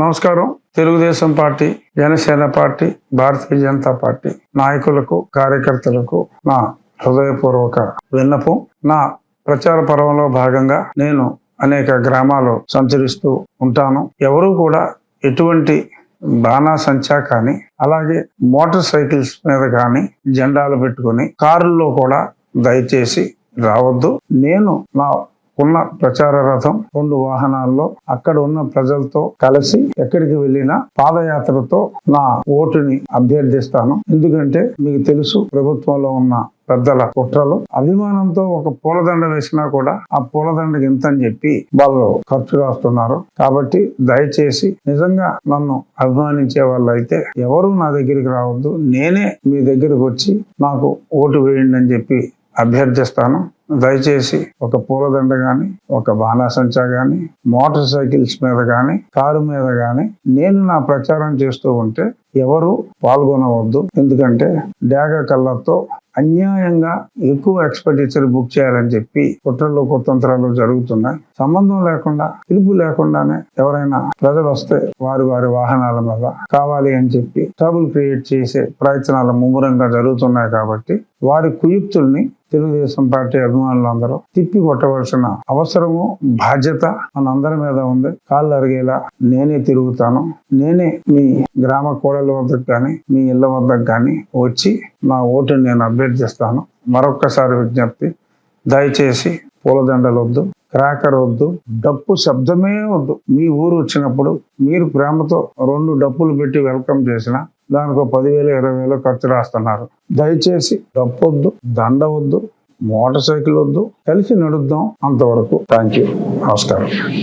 నమస్కారం. Telugudesam party Janasena party Bharatiya Janata party నాయకులకు కార్యకర్తలకు నా హృదయపూర్వక విన్నపం. నా ప్రచార పర్వంలో భాగంగా నేను అనేక గ్రామాలు సంచరిస్తూ ఉంటాను. ఎవరు కూడా ఎటువంటి బాణాసంచా కానీ అలాగే మోటార్ సైకిల్స్ మీద కానీ జెండాలు పెట్టుకొని కారుల్లో కూడా దయచేసి రావద్దు. నేను నా ఉన్న ప్రచార రథం రెండు వాహనాల్లో అక్కడ ఉన్న ప్రజలతో కలిసి ఎక్కడికి వెళ్ళినా పాదయాత్రతో నా ఓటుని అభ్యర్థిస్తాను. ఎందుకంటే మీకు తెలుసు ప్రభుత్వంలో ఉన్న పెద్దల కుట్రలు అభిమానంతో ఒక పూలదండ వేసినా కూడా ఆ పూలదండకి ఎంత అని చెప్పి వాళ్ళు ఖర్చు రాస్తున్నారు కాబట్టి దయచేసి నిజంగా నన్ను అభిమానించే వాళ్ళు అయితే ఎవరు నా దగ్గరికి రావద్దు. నేనే మీ దగ్గరకు వచ్చి నాకు ఓటు వేయండి అని చెప్పి అభ్యర్థిస్తాను. దయచేసి ఒక పూలదండ గాని ఒక బాణాసంచా గాని మోటార్ సైకిల్స్ మీద గాని కారు మీద గాని నేను నా ప్రచారం చేస్తూ ఉంటే ఎవరు పాల్గొనవద్దు. ఎందుకంటే డాగ కళ్ళతో అన్యాయంగా ఎక్కువ ఎక్స్పెండిచర్ బుక్ చేయాలని చెప్పి కుట్రలు కుతంత్రాలు జరుగుతున్నాయి. సంబంధం లేకుండా పిలుపు లేకుండానే ఎవరైనా ప్రజలు వస్తే వారి వారి వాహనాల మీద కావాలి అని చెప్పి ట్రబుల్ క్రియేట్ చేసే ప్రయత్నాలు ముమ్మరంగా జరుగుతున్నాయి కాబట్టి వారి కుయుక్తుల్ని తెలుగుదేశం పార్టీ అభిమానులందరూ తిప్పి కొట్టవలసిన అవసరము బాధ్యత మనందరి మీద ఉంది. కాళ్ళు అరిగేలా నేనే తిరుగుతాను. నేనే మీ గ్రామ కోడల వద్దకు కానీ మీ ఇళ్ళ వద్దకు కానీ వచ్చి నా ఓటుని నేను అభ్యర్థిస్తాను. మరొక్కసారి విజ్ఞప్తి దయచేసి పూలదండలు వద్దు క్రాకర్ వద్దు డప్పు శబ్దమే వద్దు. మీ ఊరు వచ్చినప్పుడు మీరు ప్రేమతో రెండు డప్పులు పెట్టి వెల్కమ్ చేసిన దానికి ఒక పదివేలు ఇరవై వేలు ఖర్చు రాస్తున్నారు. దయచేసి డప్పు వద్దు దండ వద్దు మోటార్ సైకిల్ వద్దు. కలిసి నడుద్దాం అంతవరకు. థ్యాంక్ యూ నమస్కారం.